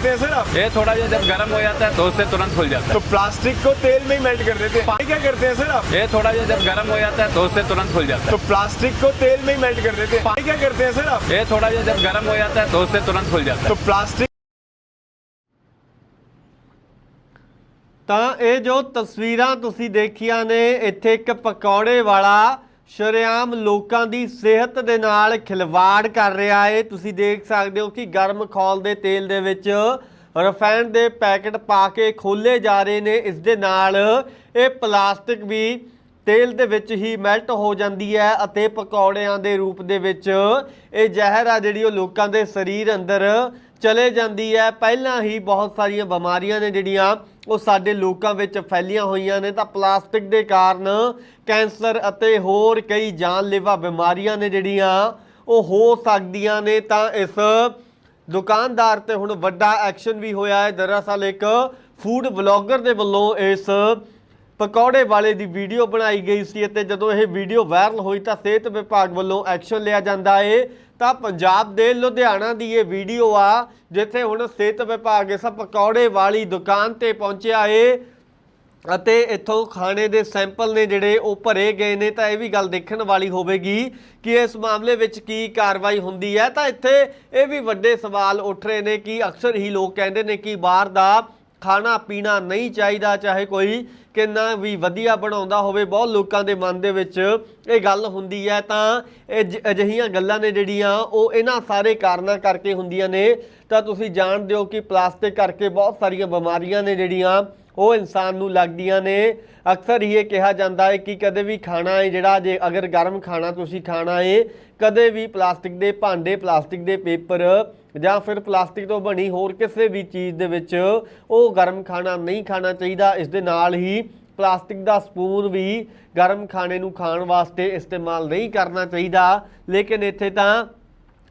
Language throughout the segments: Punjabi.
हैं सर आप ये थोड़ा जिहा जब गर्म हो जाता है तो उससे तुरंत खुल जाता तो प्लास्टिक को तेल में ही मेल्ट कर देते हैं पानी क्या करते हैं सर आप है ये थोड़ा जिहा जब गर्म हो जाता है तो उससे तुरंत खुल जाता तो प्लास्टिक को तेल में ही मेल्ट कर देते हैं पानी क्या करते हैं सर आप है ये थोड़ा जिहा जब गर्म हो जाता है तो उससे तुरंत खुल जाता है तो प्लास्टिक ਤਾਂ ਇਹ ਜੋ ਤਸਵੀਰਾਂ ਤੁਸੀਂ ਦੇਖੀਆਂ ਨੇ ਇੱਥੇ ਇੱਕ ਪਕੌੜੇ ਵਾਲਾ ਸ਼ਰੇਆਮ ਲੋਕਾਂ ਦੀ ਸਿਹਤ ਦੇ ਨਾਲ ਖਿਲਵਾੜ ਕਰ ਰਿਹਾ ਹੈ ਤੁਸੀਂ ਦੇਖ ਸਕਦੇ ਹੋ ਕਿ ਗਰਮ ਖੌਲ ਦੇ ਤੇਲ ਦੇ ਵਿੱਚ ਰਿਫਾਈਨਡ ਦੇ ਪੈਕਟ ਪਾ ਕੇ ਖੋਲੇ ਜਾ ਰਹੇ ਨੇ। ਇਸ ਦੇ ਨਾਲ ਇਹ ਪਲਾਸਟਿਕ ਵੀ ਤੇਲ ਦੇ ਵਿੱਚ ਹੀ ਮੈਲਟ ਹੋ ਜਾਂਦੀ ਹੈ ਅਤੇ ਪਕੌੜਿਆਂ ਦੇ ਰੂਪ ਦੇ ਵਿੱਚ ਇਹ ਜ਼ਹਿਰ ਆ ਜਿਹੜੀ ਉਹ ਲੋਕਾਂ ਦੇ ਸਰੀਰ ਅੰਦਰ ਚਲੇ ਜਾਂਦੀ ਹੈ। ਪਹਿਲਾਂ ਹੀ ਬਹੁਤ ਸਾਰੀਆਂ ਬਿਮਾਰੀਆਂ ਨੇ ਜਿਹੜੀਆਂ ਉਹ ਸਾਡੇ ਲੋਕਾਂ ਵਿੱਚ ਫੈਲੀਆਂ ਹੋਈਆਂ ਨੇ। ਤਾਂ ਪਲਾਸਟਿਕ ਦੇ ਕਾਰਨ ਕੈਂਸਰ ਅਤੇ ਹੋਰ ਕਈ ਜਾਨਲੇਵਾ ਬਿਮਾਰੀਆਂ ਨੇ ਜਿਹੜੀਆਂ ਉਹ ਹੋ ਸਕਦੀਆਂ ਨੇ। ਤਾਂ ਇਸ ਦੁਕਾਨਦਾਰ ਤੇ ਹੁਣ ਵੱਡਾ ਐਕਸ਼ਨ ਵੀ ਹੋਇਆ ਹੈ। ਦਰਅਸਲ ਇੱਕ ਫੂਡ ਵਲੌਗਰ ਦੇ ਵੱਲੋਂ ਇਸ ਪਕੌੜੇ ਵਾਲੇ ਦੀ ਵੀਡੀਓ ਬਣਾਈ ਗਈ ਸੀ ਅਤੇ ਜਦੋਂ ਇਹ ਵੀਡੀਓ ਵਾਇਰਲ ਹੋਈ ਤਾਂ ਸਿਹਤ ਵਿਭਾਗ ਵੱਲੋਂ ਐਕਸ਼ਨ ਲਿਆ ਜਾਂਦਾ ਏ। ਤਾਂ ਪੰਜਾਬ ਦੇ ਲੁਧਿਆਣਾ ਦੀ ਇਹ ਵੀਡੀਓ ਆ, ਜਿੱਥੇ ਹੁਣ ਸਿਹਤ ਵਿਭਾਗ ਇਸ ਪਕੌੜੇ ਵਾਲੀ ਦੁਕਾਨ ਤੇ ਪਹੁੰਚਿਆ ਏ ਅਤੇ ਇੱਥੋਂ ਖਾਣੇ ਦੇ ਸੈਂਪਲ ਨੇ ਜਿਹੜੇ ਉਹ ਭਰੇ ਗਏ ਨੇ। ਤਾਂ ਇਹ ਵੀ ਗੱਲ ਦੇਖਣ ਵਾਲੀ ਹੋਵੇਗੀ ਕਿ ਇਸ ਮਾਮਲੇ ਵਿੱਚ ਕੀ ਕਾਰਵਾਈ ਹੁੰਦੀ ਹੈ। ਤਾਂ ਇੱਥੇ ਇਹ ਵੀ ਵੱਡੇ ਸਵਾਲ ਉੱਠ ਰਹੇ ਨੇ ਕਿ ਅਕਸਰ ਹੀ ਲੋਕ ਕਹਿੰਦੇ ਨੇ ਕਿ ਬਾਹਰ ਦਾ ਖਾਣਾ ਪੀਣਾ ਨਹੀਂ ਚਾਹੀਦਾ, ਚਾਹੇ ਕੋਈ ਕਿੰਨਾ ਵੀ ਵਧੀਆ ਬਣਾਉਂਦਾ ਹੋਵੇ, ਬਹੁਤ ਲੋਕਾਂ ਦੇ ਮਨ ਦੇ ਵਿੱਚ ਇਹ ਗੱਲ ਹੁੰਦੀ ਹੈ। ਤਾਂ ਇਹ ਅਜਿਹੀਆਂ ਗੱਲਾਂ ਨੇ ਜਿਹੜੀਆਂ, ਉਹ ਇਹਨਾਂ ਸਾਰੇ ਕਾਰਨਾਂ ਕਰਕੇ ਹੁੰਦੀਆਂ ਨੇ। ਤਾਂ ਤੁਸੀਂ ਜਾਣਦੇ ਹੋ ਕਿ ਪਲਾਸਟਿਕ ਕਰਕੇ ਬਹੁਤ ਸਾਰੀਆਂ ਬਿਮਾਰੀਆਂ ਨੇ ਜਿਹੜੀਆਂ ਉਹ ਇਨਸਾਨ ਨੂੰ ਲੱਗਦੀਆਂ ਨੇ। ਅਕਸਰ ਹੀ ਇਹ ਕਿਹਾ ਜਾਂਦਾ ਹੈ ਕਿ ਕਦੇ ਵੀ ਖਾਣਾ ਹੈ, ਜਿਹੜਾ ਜੇ ਅਗਰ ਗਰਮ ਖਾਣਾ ਤੁਸੀਂ ਖਾਣਾ ਹੈ, ਕਦੇ ਵੀ ਪਲਾਸਟਿਕ ਦੇ ਭਾਂਡੇ, ਪਲਾਸਟਿਕ ਦੇ ਪੇਪਰ ਜਾਂ ਫਿਰ ਪਲਾਸਟਿਕ ਤੋਂ ਬਣੀ ਹੋਰ ਕਿਸੇ ਵੀ ਚੀਜ਼ ਦੇ ਵਿੱਚ ਉਹ ਗਰਮ ਖਾਣਾ ਨਹੀਂ ਖਾਣਾ ਚਾਹੀਦਾ। ਇਸ ਦੇ ਨਾਲ ਹੀ ਪਲਾਸਟਿਕ ਦਾ ਸਪੂਨ ਵੀ ਗਰਮ ਖਾਣੇ ਨੂੰ ਖਾਣ ਵਾਸਤੇ ਇਸਤੇਮਾਲ ਨਹੀਂ ਕਰਨਾ ਚਾਹੀਦਾ। ਲੇਕਿਨ ਇੱਥੇ ਤਾਂ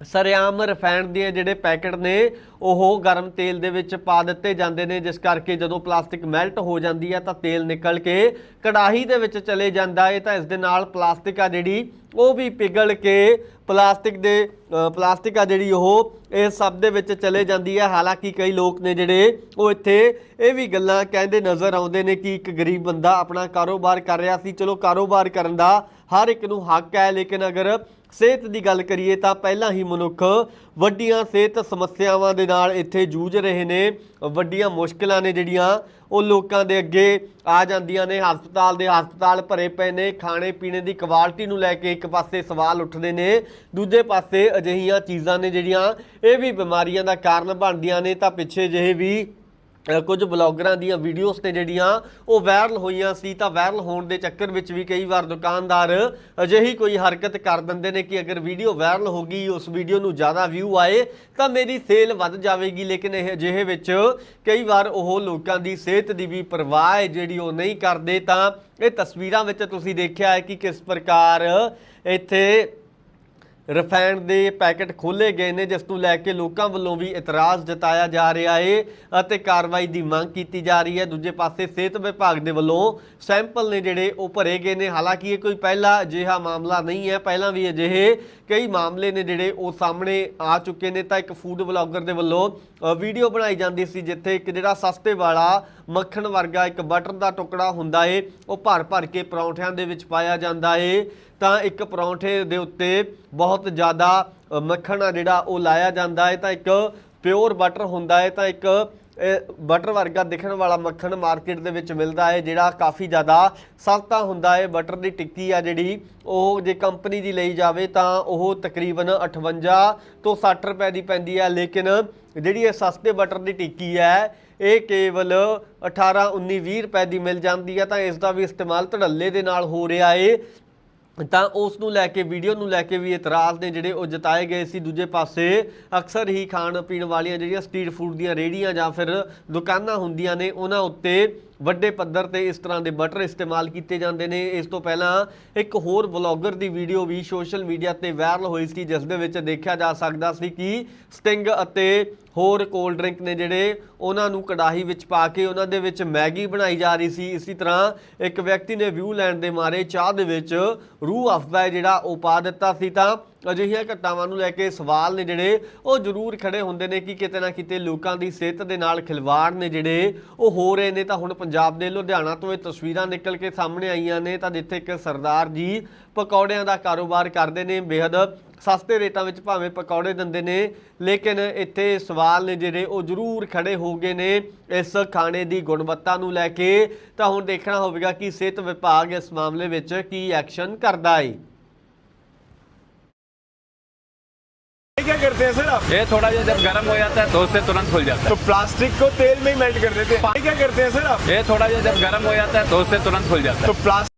ਸਰਿਆਮ ਰਿਫਾਈਨਡ ਦੇ ਜਿਹੜੇ ਪੈਕੇਟ ਨੇ, ਉਹ ਗਰਮ ਤੇਲ ਦੇ ਵਿੱਚ ਪਾ ਦਿੱਤੇ ਜਾਂਦੇ ਨੇ, ਜਿਸ ਕਰਕੇ ਜਦੋਂ ਪਲਾਸਟਿਕ ਮੈਲਟ ਹੋ ਜਾਂਦੀ ਹੈ ਤਾਂ ਤੇਲ ਨਿਕਲ ਕੇ ਕੜਾਹੀ ਦੇ ਵਿੱਚ ਚਲੇ ਜਾਂਦਾ ਹੈ। ਤਾਂ ਇਸ ਦੇ ਨਾਲ ਪਲਾਸਟਿਕ ਆ ਜਿਹੜੀ ਉਹ ਵੀ ਪਿਘਲ ਕੇ ਪਲਾਸਟਿਕ ਦੇ ਪਲਾਸਟਿਕ ਆ ਜਿਹੜੀ ਉਹ ਇਸ ਸਭ ਦੇ ਵਿੱਚ ਚਲੇ ਜਾਂਦੀ ਹੈ ਹਾਲਾਂਕਿ ਕਈ ਲੋਕ ਨੇ ਜਿਹੜੇ ਉਹ ਇੱਥੇ ਇਹ ਵੀ ਗੱਲਾਂ ਕਹਿੰਦੇ ਨਜ਼ਰ ਆਉਂਦੇ ਨੇ ਕਿ ਇੱਕ ਗਰੀਬ ਬੰਦਾ ਆਪਣਾ ਕਾਰੋਬਾਰ ਕਰ ਰਿਹਾ ਸੀ। ਚਲੋ, ਕਾਰੋਬਾਰ ਕਰਨ ਦਾ ਹਰ ਇੱਕ ਨੂੰ ਹੱਕ ਹੈ, ਲੇਕਿਨ ਅਗਰ ਸਿਹਤ ਦੀ ਗੱਲ ਕਰੀਏ ਤਾਂ ਪਹਿਲਾਂ ਹੀ ਮਨੁੱਖ ਵੱਡੀਆਂ ਸਿਹਤ ਸਮੱਸਿਆਵਾਂ ਦੇ ਨਾਲ ਇੱਥੇ ਜੂਝ ਰਹੇ ਨੇ। ਵੱਡੀਆਂ ਮੁਸ਼ਕਲਾਂ ਨੇ ਜਿਹੜੀਆਂ ਉਹ ਲੋਕਾਂ ਦੇ ਅੱਗੇ ਆ ਜਾਂਦੀਆਂ ਨੇ, ਹਸਪਤਾਲ ਦੇ ਹਸਪਤਾਲ ਭਰੇ ਪਏ ਨੇ, ਖਾਣੇ ਪੀਣੇ ਦੀ ਕੁਆਲਿਟੀ ਨੂੰ ਲੈ ਕੇ ਇੱਕ ਪਾਸੇ ਸਵਾਲ ਉੱਠਦੇ ਨੇ, ਦੂਜੇ ਪਾਸੇ ਅਜਿਹੀਆਂ ਚੀਜ਼ਾਂ ਨੇ ਜਿਹੜੀਆਂ ਇਹ ਵੀ ਬਿਮਾਰੀਆਂ ਦਾ ਕਾਰਨ ਬਣਦੀਆਂ ਨੇ, ਤਾਂ ਪਿੱਛੇ ਜਿਹੇ ਵੀ ਕੁਝ ਬਲੌਗਰਾਂ ਦੀਆਂ ਵੀਡੀਓਜ਼ ਨੇ ਜਿਹੜੀਆਂ ਉਹ ਵਾਇਰਲ ਹੋਈਆਂ ਸੀ। ਤਾਂ ਵਾਇਰਲ ਹੋਣ ਦੇ ਚੱਕਰ ਵਿੱਚ ਵੀ ਕਈ ਵਾਰ ਦੁਕਾਨਦਾਰ ਅਜਿਹੀ ਕੋਈ ਹਰਕਤ ਕਰ ਦਿੰਦੇ ਨੇ ਕਿ ਅਗਰ ਵੀਡੀਓ ਵਾਇਰਲ ਹੋ ਗਈ, ਉਸ ਵੀਡੀਓ ਨੂੰ ਜ਼ਿਆਦਾ ਵਿਊ ਆਏ, ਤਾਂ ਮੇਰੀ ਸੇਲ ਵੱਧ ਜਾਵੇਗੀ। ਲੇਕਿਨ ਇਹ ਅਜਿਹੇ ਵਿੱਚ ਕਈ ਵਾਰ ਉਹ ਲੋਕਾਂ ਦੀ ਸਿਹਤ ਦੀ ਵੀ ਪਰਵਾਹ ਹੈ, ਜਿਹੜੀ ਉਹ ਨਹੀਂ ਕਰਦੇ। ਤਾਂ ਇਹ ਤਸਵੀਰਾਂ ਵਿੱਚ ਤੁਸੀਂ ਦੇਖਿਆ ਹੈ ਕਿ ਕਿਸ ਪ੍ਰਕਾਰ ਇੱਥੇ ਰਿਫਾਈਨਡ ਦੇ ਪੈਕੇਟ ਖੋਲੇ ਗਏ ਨੇ, ਜਿਸ ਨੂੰ ਲੈ ਕੇ ਲੋਕਾਂ ਵੱਲੋਂ ਵੀ ਇਤਰਾਜ਼ ਜਤਾਇਆ ਜਾ ਰਿਹਾ ਹੈ ਅਤੇ ਕਾਰਵਾਈ ਦੀ ਮੰਗ ਕੀਤੀ ਜਾ ਰਹੀ ਹੈ। ਦੂਜੇ ਪਾਸੇ ਸਿਹਤ ਵਿਭਾਗ ਦੇ ਵੱਲੋਂ ਸੈਂਪਲ ਨੇ ਜਿਹੜੇ ਉਹ ਭਰੇ ਗਏ ਨੇ। ਹਾਲਾਂਕਿ ਇਹ ਕੋਈ ਪਹਿਲਾ ਅਜਿਹਾ ਮਾਮਲਾ ਨਹੀਂ ਹੈ। ਪਹਿਲਾਂ ਵੀ ਅਜਿਹੇ ਕਈ ਮਾਮਲੇ ਨੇ ਜਿਹੜੇ ਉਹ ਸਾਹਮਣੇ ਆ ਚੁੱਕੇ ਨੇ। ਤਾਂ ਇੱਕ ਫੂਡ ਵਲੌਗਰ ਦੇ ਵੱਲੋਂ ਵੀਡੀਓ ਬਣਾਈ ਜਾਂਦੀ ਸੀ, ਜਿੱਥੇ ਇੱਕ ਜਿਹੜਾ ਸਸਤੇ ਵਾਲਾ ਮੱਖਣ ਵਰਗਾ ਇੱਕ ਬਟਰ ਦਾ ਟੁਕੜਾ ਹੁੰਦਾ ਏ, ਉਹ ਭਰ ਭਰ ਕੇ ਪਰੌਂਠਿਆਂ ਦੇ ਵਿੱਚ ਪਾਇਆ ਜਾਂਦਾ ਏ। ਤਾਂ ਇੱਕ ਪਰੌਂਠੇ ਦੇ ਉੱਤੇ ਬਹੁਤ ਜ਼ਿਆਦਾ ਮੱਖਣ ਆ ਜਿਹੜਾ ਉਹ ਲਾਇਆ ਜਾਂਦਾ ਹੈ, ਤਾਂ ਇੱਕ ਪਿਓਰ ਬਟਰ ਹੁੰਦਾ ਹੈ, ਤਾਂ ਇੱਕ ਬਟਰ ਵਰਗਾ ਦਿਖਣ ਵਾਲਾ ਮੱਖਣ ਮਾਰਕੀਟ ਦੇ ਵਿੱਚ ਮਿਲਦਾ ਹੈ, ਜਿਹੜਾ ਕਾਫੀ ਜ਼ਿਆਦਾ ਸਸਤਾ ਹੁੰਦਾ ਹੈ, ਬਟਰ ਦੀ ਟਿੱਕੀ ਆ ਜਿਹੜੀ, ਉਹ ਜੇ ਕੰਪਨੀ ਦੀ ਲਈ ਜਾਵੇ ਤਾਂ ਉਹ ਤਕਰੀਬਨ 58 ਤੋਂ 60 ਰੁਪਏ ਦੀ ਪੈਂਦੀ ਹੈ, ਲੇਕਿਨ ਜਿਹੜੀ ਇਹ ਸਸਤੇ ਬਟਰ ਦੀ ਟਿੱਕੀ ਹੈ, ਇਹ ਕੇਵਲ 18 19 20 ਰੁਪਏ ਦੀ ਮਿਲ ਜਾਂਦੀ ਹੈ, ਤਾਂ ਇਸ ਦਾ ਵੀ ਇਸਤੇਮਾਲ ਧੜੱਲੇ ਦੇ ਨਾਲ ਹੋ ਰਿਹਾ ਏ ਤਾਂ ਉਸ ਨੂੰ ਲੈ ਕੇ, ਵੀਡੀਓ ਨੂੰ ਲੈ ਕੇ ਵੀ ਇਤਰਾਜ਼ ਨੇ ਜਿਹੜੇ ਉਹ ਜਤਾਏ ਗਏ ਸੀ। ਦੂਜੇ ਪਾਸੇ ਅਕਸਰ ਹੀ ਖਾਣ ਪੀਣ ਵਾਲੀਆਂ ਜਿਹੜੀਆਂ ਸਟਰੀਟ ਫੂਡ ਦੀਆਂ ਰੇਹੜੀਆਂ ਜਾਂ ਫਿਰ ਦੁਕਾਨਾਂ ਹੁੰਦੀਆਂ ਨੇ, ਉਹਨਾਂ ਉੱਤੇ ਵੱਡੇ ਪੱਧਰ ਤੇ ਇਸ ਤਰ੍ਹਾਂ ਦੇ ਬਟਰ ਇਸਤੇਮਾਲ ਕੀਤੇ ਜਾਂਦੇ ਨੇ। ਇਸ ਤੋਂ ਪਹਿਲਾਂ ਇੱਕ ਹੋਰ ਵਲੌਗਰ ਦੀ ਵੀਡੀਓ ਵੀ ਸੋਸ਼ਲ ਮੀਡੀਆ ਤੇ ਵਾਇਰਲ ਹੋਈ ਸੀ, ਜਿਸ ਦੇ ਵਿੱਚ ਦੇਖਿਆ ਜਾ ਸਕਦਾ ਸੀ ਕਿ ਸਟਿੰਗ ਅਤੇ ਹੋਰ ਕੋਲਡ ਡਰਿੰਕ ਨੇ ਜਿਹੜੇ ਉਹਨਾਂ ਨੂੰ ਕੜਾਹੀ ਵਿੱਚ ਪਾ ਕੇ ਉਹਨਾਂ ਦੇ ਵਿੱਚ ਮੈਗੀ ਬਣਾਈ ਜਾ ਰਹੀ ਸੀ। ਇਸੇ ਤਰ੍ਹਾਂ ਇੱਕ ਵਿਅਕਤੀ ਨੇ ਵਿਊ ਲੈਣ ਦੇ ਮਾਰੇ ਚਾਹ ਦੇ ਵਿੱਚ ਰੂਹ ਅਫਜ਼ਾ ਹੈ ਜਿਹੜਾ ਉਹ ਪਾ ਦਿੱਤਾ ਸੀ ਤਾਂ ਅਜਿਹੀਆਂ ਘਟਨਾਵਾਂ ਨੂੰ ਲੈ ਕੇ ਸਵਾਲ ਨੇ ਜਿਹੜੇ, ਉਹ ਜ਼ਰੂਰ ਖੜੇ ਹੁੰਦੇ ਨੇ ਕਿ ਕਿਤੇ ਨਾ ਕਿਤੇ ਲੋਕਾਂ ਦੀ ਸਿਹਤ ਦੇ ਨਾਲ ਖਿਲਵਾੜ ਨੇ ਜਿਹੜੇ, ਉਹ ਹੋ ਰਹੇ ਨੇ। ਤਾਂ ਹੁਣ ਪੰਜਾਬ ਦੇ ਲੁਧਿਆਣਾ ਤੋਂ ਇਹ ਤਸਵੀਰਾਂ ਨਿਕਲ ਕੇ ਸਾਹਮਣੇ ਆਈਆਂ ਨੇ। ਤਾਂ ਜਿੱਥੇ ਇੱਕ ਸਰਦਾਰ ਜੀ ਪਕੌੜਿਆਂ ਦਾ ਕਾਰੋਬਾਰ ਕਰਦੇ ਨੇ ਬੇहद ਸਸਤੇ ਰੇਟਾਂ ਵਿੱਚ ਭਾਵੇਂ ਪਕੌੜੇ ਦਿੰਦੇ ਨੇ, ਲੇਕਿਨ ਇੱਥੇ ਸਵਾਲ ਨੇ ਜਿਹੜੇ, ਉਹ ਜ਼ਰੂਰ ਖੜੇ ਹੋ ਗਏ ਨੇ ਇਸ ਖਾਣੇ ਦੀ ਗੁਣਵੱਤਾ ਨੂੰ ਲੈ ਕੇ। ਤਾਂ ਹੁਣ ਦੇਖਣਾ ਹੋਵੇਗਾ ਕਿ ਸਿਹਤ ਵਿਭਾਗ ਇਸ ਮਾਮਲੇ ਵਿੱਚ ਕੀ ਐਕਸ਼ਨ ਕਰਦਾ ਹੈ क्या करते हैं सर आप ये थोड़ा जब गर्म हो जाता है तो उससे तुरंत खुल जाता तो प्लास्टिक को तेल में ही मेल्ट कर देते हैं पानी क्या करते हैं सर आप है ये थोड़ा जब गर्म हो जाता है तो उससे तुरंत खुल जाता है तो प्लास्टिक